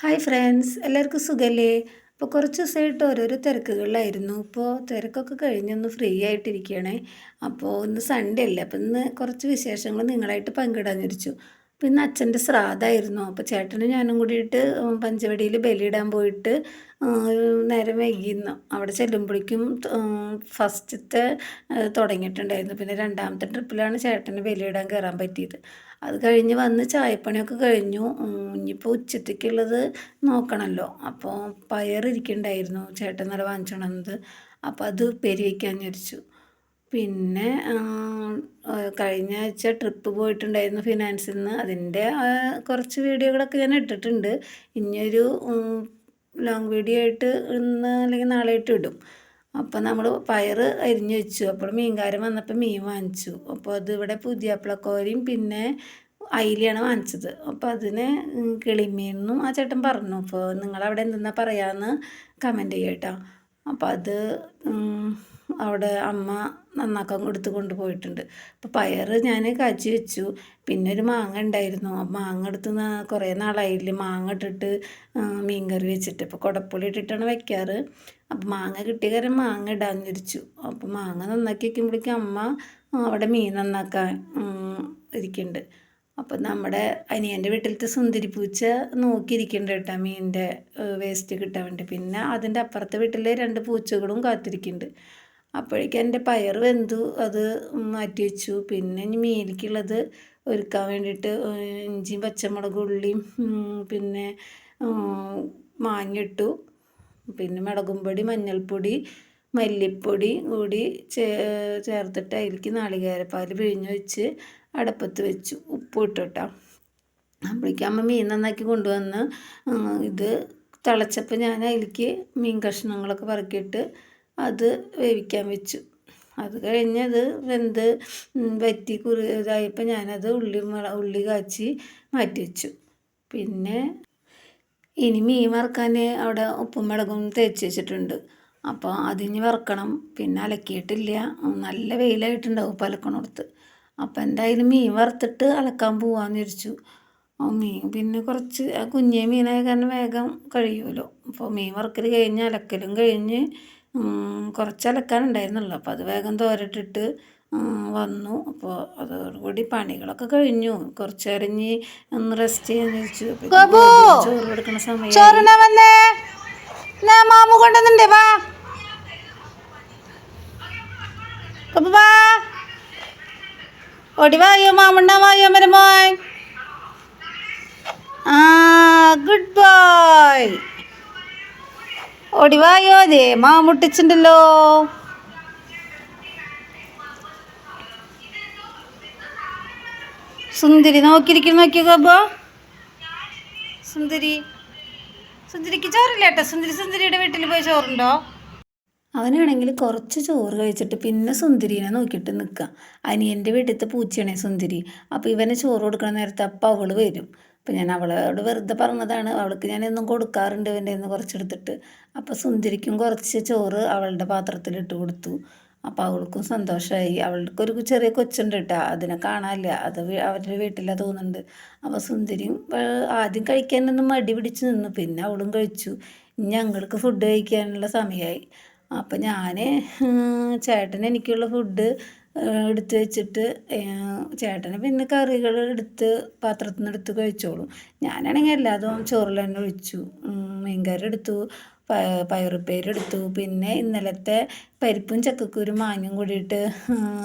Hi friends എല്ലാവർക്കും സുഖല്ലേ? അപ്പോൾ കുറച്ച് ദിവസമായിട്ട് ഓരോരോ തിരക്കുകളിലായിരുന്നു. ഇപ്പോൾ തിരക്കൊക്കെ കഴിഞ്ഞൊന്ന് ഫ്രീ ആയിട്ടിരിക്കുകയാണേ. അപ്പോൾ ഇന്ന് സൺഡേ അല്ലേ? അപ്പോൾ ഇന്ന് കുറച്ച് വിശേഷങ്ങൾ നിങ്ങളായിട്ട് പങ്കിടാൻ വിരിച്ചു അപ്പോൾ ഇന്ന് അച്ഛന്റെ ശ്രാദ്ധമായിരുന്നു. അപ്പോൾ ചേട്ടനും ഞാനും കൂടിയിട്ട് പഞ്ചവടിയിൽ ബലിയിടാൻ പോയിട്ട് നേരം വൈകിയിരുന്നു. അവിടെ ചെല്ലുമ്പോഴേക്കും ഫസ്റ്റത്തെ തുടങ്ങിയിട്ടുണ്ടായിരുന്നു. പിന്നെ രണ്ടാമത്തെ ട്രിപ്പിലാണ് ചേട്ടന് ബലിയിടാൻ കയറാൻ പറ്റിയത്. അത് കഴിഞ്ഞ് വന്ന് ചായപ്പണിയൊക്കെ കഴിഞ്ഞു. ഇനിയിപ്പോൾ ഉച്ചത്തേക്കുള്ളത് നോക്കണമല്ലോ അപ്പോൾ പയറിരിക്കണ്ടായിരുന്നു ചേട്ടൻ നല്ല വാങ്ങിച്ചോണത് അപ്പോൾ അത് ഉപ്പേരി വയ്ക്കാൻ വിചാരിച്ചു. പിന്നെ കഴിഞ്ഞ ആഴ്ച ട്രിപ്പ് പോയിട്ടുണ്ടായിരുന്നു ഫിനാൻസിൽ നിന്ന് അതിന്റെ കുറച്ച് വീഡിയോകളൊക്കെ ഞാൻ ഇട്ടിട്ടുണ്ട്. ഇനിയൊരു ലോങ് വീഡിയോ ആയിട്ട് ഇന്ന് അല്ലെങ്കിൽ നാളെ ആയിട്ട് ഇടും. അപ്പോൾ നമ്മൾ പയർ അരിഞ്ഞ് വെച്ചു. അപ്പോൾ മീൻകാരൻ വന്നപ്പോൾ മീൻ വാങ്ങിച്ചു. അപ്പോൾ അതിവിടെ പുതിയപ്പളക്കോരിയും പിന്നെ അയിലയാണ് വാങ്ങിച്ചത്. അപ്പോൾ അതിന് കിളിമീനെന്നും ആ ചേട്ടൻ പറഞ്ഞു. അപ്പോൾ നിങ്ങളവിടെ എന്തെന്നാ പറയാമെന്ന് കമന്റ് ചെയ്യട്ടോ അപ്പോൾ അത് അവിടെ അമ്മ നന്നാക്കാൻ കൊടുത്ത് കൊണ്ടുപോയിട്ടുണ്ട്. അപ്പോൾ പയർ ഞാൻ കാച്ചി വെച്ചു. പിന്നെ ഒരു മാങ്ങ ഉണ്ടായിരുന്നു. ആ മാങ്ങ എടുത്ത് കുറേ നാളായില്ല മാങ്ങ ഇട്ടിട്ട് മീൻ കറി വെച്ചിട്ട്. അപ്പോൾ കുടപ്പുളി ഇട്ടിട്ടാണ് വെക്കാറ്. അപ്പോൾ മാങ്ങ കിട്ടിയ കാര്യം മാങ്ങ തിരിച്ചു അപ്പോൾ മാങ്ങ നന്നാക്കി വയ്ക്കുമ്പോഴേക്കും അമ്മ അവിടെ മീൻ നന്നാക്കാൻ ഇരിക്കുന്നുണ്ട്. അപ്പം നമ്മുടെ അനിയന്റെ വീട്ടിലത്തെ സുന്ദരി പൂച്ച നോക്കിയിരിക്കുന്നുണ്ട് കേട്ടോ മീനിന്റെ വേസ്റ്റ് കിട്ടാൻ വേണ്ടി. പിന്നെ അതിന്റെ അപ്പുറത്തെ വീട്ടിലെ രണ്ട് പൂച്ചകളും കാത്തിരിക്കുന്നുണ്ട്. അപ്പോഴേക്കും എന്റെ പയർ വെന്തു അത് മാറ്റി വെച്ചു. പിന്നെ ഇനി മീനിലേക്കുള്ളത് ഒരുക്കാൻ വേണ്ടിയിട്ട് ഇഞ്ചിയും പച്ചമുളക് ഉള്ളിയും പിന്നെ മാങ്ങിട്ടു പിന്നെ മുളകും പൊടി മഞ്ഞൾപ്പൊടി മല്ലിപ്പൊടി കൂടി ചേ ചേർത്തിട്ട് അതിലേക്ക് നാളികേരപ്പാൽ പിഴിഞ്ഞ് വെച്ച് അടപ്പത്ത് വെച്ചു. ഉപ്പ് ഇട്ടു കേട്ടോ അപ്പോഴേക്കും മീൻ നന്നാക്കി കൊണ്ടുവന്ന് ഇത് തിളച്ചപ്പോൾ ഞാൻ അതിലേക്ക് മീൻ കഷ്ണങ്ങളൊക്കെ പറക്കിയിട്ട് അത് വേവിക്കാൻ വെച്ചു. അത് കഴിഞ്ഞത് വെന്ത് വറ്റി കുറി ഇതായപ്പോൾ ഞാനത് ഉള്ളി ഉള്ളി കാച്ചി മാറ്റി വെച്ചു. പിന്നെ ഇനി മീൻ വറുക്കാൻ അവിടെ ഉപ്പും മുളകും തേച്ച് വെച്ചിട്ടുണ്ട്. അപ്പോൾ അതിന് വറുക്കണം. പിന്നെ അലക്കിയിട്ടില്ല. നല്ല വെയിലായിട്ടുണ്ടാവും പലക്കണോടത്ത്. അപ്പോൾ എന്തായാലും മീൻ വറുത്തിട്ട് അലക്കാൻ പോവാന്ന് വിചാരിച്ചു. മീൻ പിന്നെ കുറച്ച് കുഞ്ഞേ മീനായ കാരണം വേഗം കഴിയുമല്ലോ. അപ്പോൾ മീൻ വറുക്കൽ കഴിഞ്ഞ് അലക്കലും കഴിഞ്ഞ് കുറച്ച് അലക്കാനുണ്ടായിരുന്നുള്ളൂ. അപ്പോൾ അത് വേഗം തോരട്ടിട്ട് വന്നു. അപ്പോൾ അതോടുകൂടി പണികളൊക്കെ കഴിഞ്ഞു. കുറച്ച് അരിഞ്ഞ് ഒന്ന് റെസ്റ്റ് ചെയ്യാൻ ചോദിച്ചു ചോറ് കൊടുക്കുന്ന സമയം മാമു കൊണ്ടുവന്നിണ്ടേ വാ. വാ. ഓടി വായോ മരമോയ് ആ ഗുഡ് ഓടി വായോ മുട്ടിച്ചിണ്ടല്ലോ. സുന്ദരി നോക്കിയിരിക്കുന്നു നോക്കിയോ സുന്ദരി. സുന്ദരിക്ക് ചോറില്ല കേട്ടോ സുന്ദരി സുന്ദരിയുടെ വീട്ടിൽ പോയി ചോറുണ്ടോ? അവനാണെങ്കിൽ കുറച്ച് ചോറ് കഴിച്ചിട്ട് പിന്നെ സുന്ദരീനെ നോക്കിയിട്ട് നിൽക്കുക അനിയന്റെ വീട്ടിലത്തെ പൂച്ചയാണേ സുന്ദരി. അപ്പോൾ ഇവനെ ചോറ് കൊടുക്കണ നേരത്തെ അപ്പം അവൾ വരും. അപ്പം ഞാൻ അവളോട് വെറുതെ പറഞ്ഞതാണ്. അവൾക്ക് ഞാൻ എന്നും കൊടുക്കാറുണ്ട് ഇവന്റെ നിന്ന് കുറച്ചെടുത്തിട്ട്. അപ്പോൾ സുന്ദരിക്കും കുറച്ച് ചോറ് അവളുടെ പാത്രത്തിലിട്ട് കൊടുത്തു. അപ്പോൾ അവൾക്കും സന്തോഷമായി അവൾക്കൊരു ചെറിയ കൊച്ചുണ്ട് കേട്ടോ അതിനെ കാണാനില്ല. അത് അവരുടെ വീട്ടിലാണ് തോന്നുന്നുണ്ട്. അപ്പോൾ സുന്ദരിയും ആദ്യം കഴിക്കാനൊന്നും മടി പിടിച്ച് നിന്നു. പിന്നെ അവളും കഴിച്ചു. ഞങ്ങൾക്ക് ഫുഡ് കഴിക്കാനുള്ള സമയമായി അപ്പം ഞാൻ ചേട്ടൻ എനിക്കുള്ള ഫുഡ് എടുത്ത് വെച്ചിട്ട് ചേട്ടന് പിന്നെ കറികൾ എടുത്ത് പാത്രത്തിൽ നിന്ന് എടുത്ത് കഴിച്ചോളും. ഞാനാണെങ്കിൽ എല്ലാതും ചോറിൽ തന്നെ ഒഴിച്ചു. മീൻകറി എടുത്തു പയറുപ്പേരെടുത്തു പിന്നെ ഇന്നലത്തെ പരിപ്പും ചക്കക്കൂരും മാങ്ങയും കൂടിയിട്ട്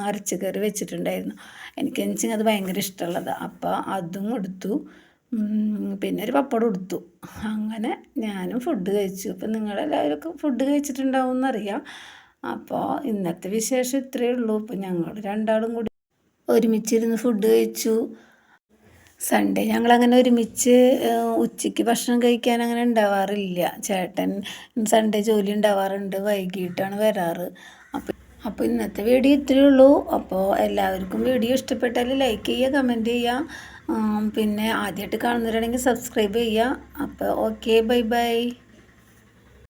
അരച്ചു കറി വെച്ചിട്ടുണ്ടായിരുന്നു. എനിക്കെന്ന് വെച്ചാൽ അത് ഭയങ്കര ഇഷ്ടമുള്ളതാണ് അപ്പോൾ അതും എടുത്തു പിന്നെ ഒരു പപ്പടം എടുത്തു അങ്ങനെ ഞാനും ഫുഡ് കഴിച്ചു. അപ്പം നിങ്ങളെല്ലാവരും ഫുഡ് കഴിച്ചിട്ടുണ്ടാവും എന്നറിയാം അപ്പോൾ ഇന്നത്തെ വിശേഷം ഇത്രയേ ഉള്ളൂ. ഇപ്പം ഞങ്ങൾ രണ്ടാളും കൂടി ഒരുമിച്ചിരുന്ന് ഫുഡ് കഴിച്ചു. സൺഡേ ഞങ്ങളങ്ങനെ ഒരുമിച്ച് ഉച്ചയ്ക്ക് ഭക്ഷണം കഴിക്കാൻ അങ്ങനെ ഉണ്ടാവാറില്ല. ചേട്ടൻ സൺഡേ ജോലി ഉണ്ടാവാറുണ്ട്. വൈകിട്ടാണ് വരാറ്. അപ്പോൾ ഇന്നത്തെ വീഡിയോ ഇത്രയേ ഉള്ളൂ. അപ്പോൾ എല്ലാവർക്കും വീഡിയോ ഇഷ്ടപ്പെട്ടാൽ ലൈക്ക് ചെയ്യുക കമന്റ് ചെയ്യുക. പിന്നെ ആദ്യമായിട്ട് കാണുന്നവരാണെങ്കിൽ സബ്സ്ക്രൈബ് ചെയ്യുക. അപ്പോൾ ഓക്കെ ബൈ ബൈ